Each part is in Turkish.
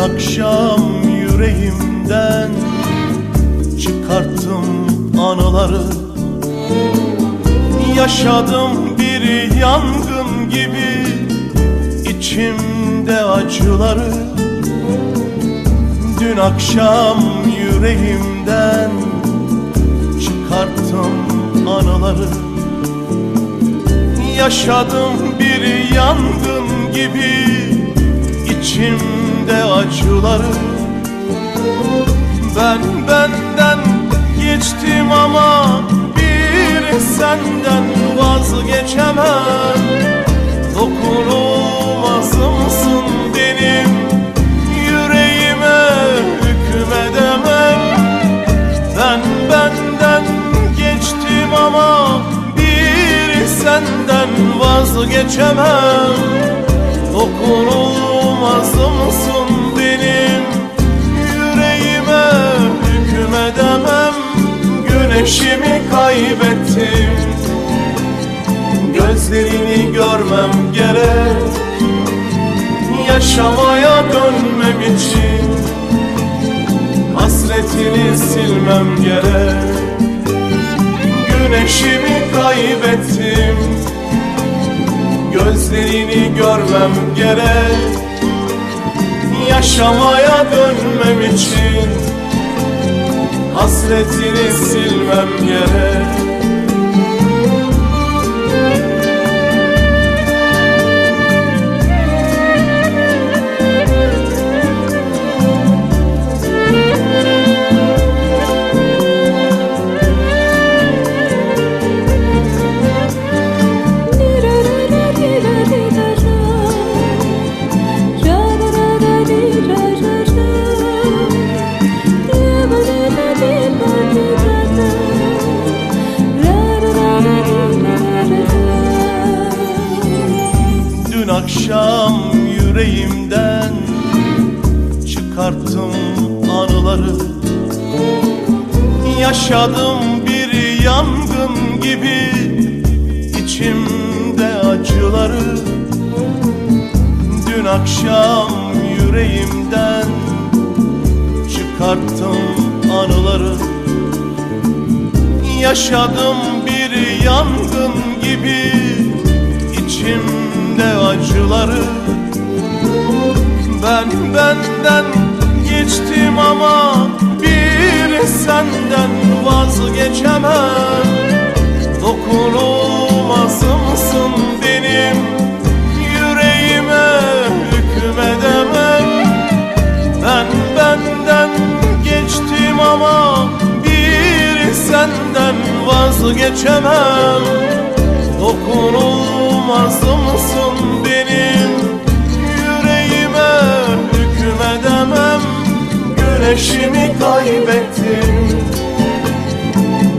akşam yüreğimden Çıkarttım anıları. Yaşadım bir yangın gibi içimde acıları. Dün akşam yüreğimden Çıkarttım anıları. Yaşadım bir yangın gibi içimde acıları. Ben benden geçtim ama bir senden vazgeçemem. Dokunulmazımsın benim yüreğime hükmedemem? Ben benden geçtim ama bir senden vazgeçemem. Dokunulmazımsın benim Güneşimi kaybettim. Gözlerini görmem gerek. Yaşamaya dönmem için Hasretini silmem gerek. Güneşimi kaybettim. Gözlerini görmem gerek. Yaşamaya dönmem için Hasretini silmem gerek Dün akşam yüreğimden çıkarttım anıları. Yaşadım bir yangın gibi içimde acıları. Dün akşam yüreğimden çıkarttım anıları. Yaşadım acıları. Ben benden geçtim ama bir senden vazgeçemem. Dokunulmazımsın benim yüreğime hükmedemem. Ben benden geçtim ama bir senden vazgeçemem. Dokunulmazımsın benim yüreğime? Hükmedemem Güneşimi kaybettim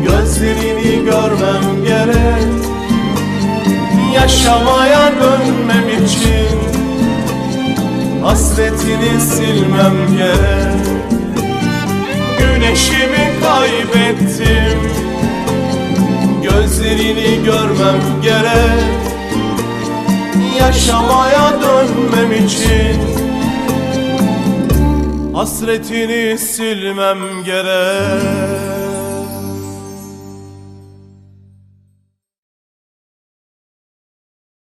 Gözlerini görmem gerek Yaşamaya dönmem için. Hasretini silmem gerek. Güneşimi kaybettim. Gözlerini görmem gerek Yaşamaya dönmem için. Hasretini silmem gerek